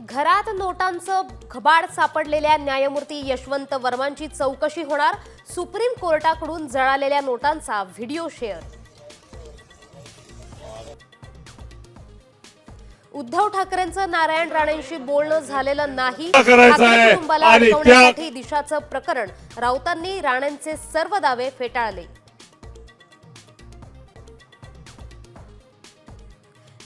घरात नोटांचं घबाड सापडलेल्या न्यायमूर्ती यशवंत वर्मांची चौकशी होणार. सुप्रीम कोर्टाकडून जळालेल्या नोटांचा व्हिडिओ शेअर. उद्धव ठाकरेंचं नारायण राणेंशी बोलणं झालेलं नाही. कुटुंबाला दिशाचं प्रकरण. राऊतांनी राणेंचे सर्व दावे फेटाळले.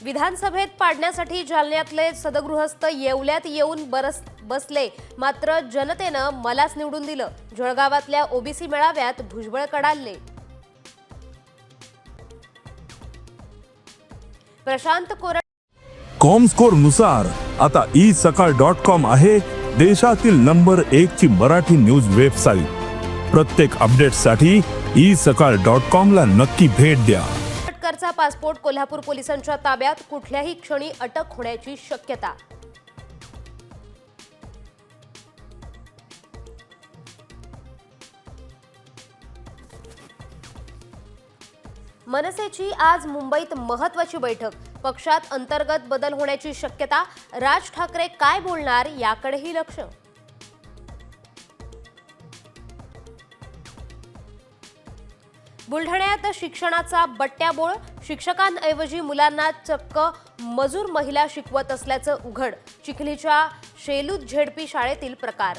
विधानसभेत पाडण्यासाठी जालन्यातले सदगृहस्थ येवल्यात येऊन बरस बसले. मात्र जनतेनं मलाच निवडून दिलं. जळगावातल्या ओबीसी मेळाव्यात भुजबळ कडालले प्रशांत कोरड कॉमस्कोरनुसार आता ई सकाळ डॉट कॉम आहे देशातील नंबर एक ची मराठी न्यूज वेबसाईट. प्रत्येक अपडेटसाठी ई सकाळ डॉट कॉम ला नक्की भेट द्या. आंबेडकरचा पासपोर्ट कोल्हापूर पोलिसांच्या ताब्यात कुठल्याही क्षणी अटक होण्याची शक्यता. मनसेची आज मुंबईत महत्वाची बैठक. पक्षात अंतर्गत बदल होण्याची शक्यता. राज ठाकरे काय बोलणार याकडेही लक्ष. बुलढाण्यात शिक्षणाचा बट्ट्याबोळ. शिक्षकांऐवजी मुलांना चक्क मजूर महिला शिकवत असल्याचं उघड. चिखलीच्या शेलूत झेडपी शाळेतील प्रकार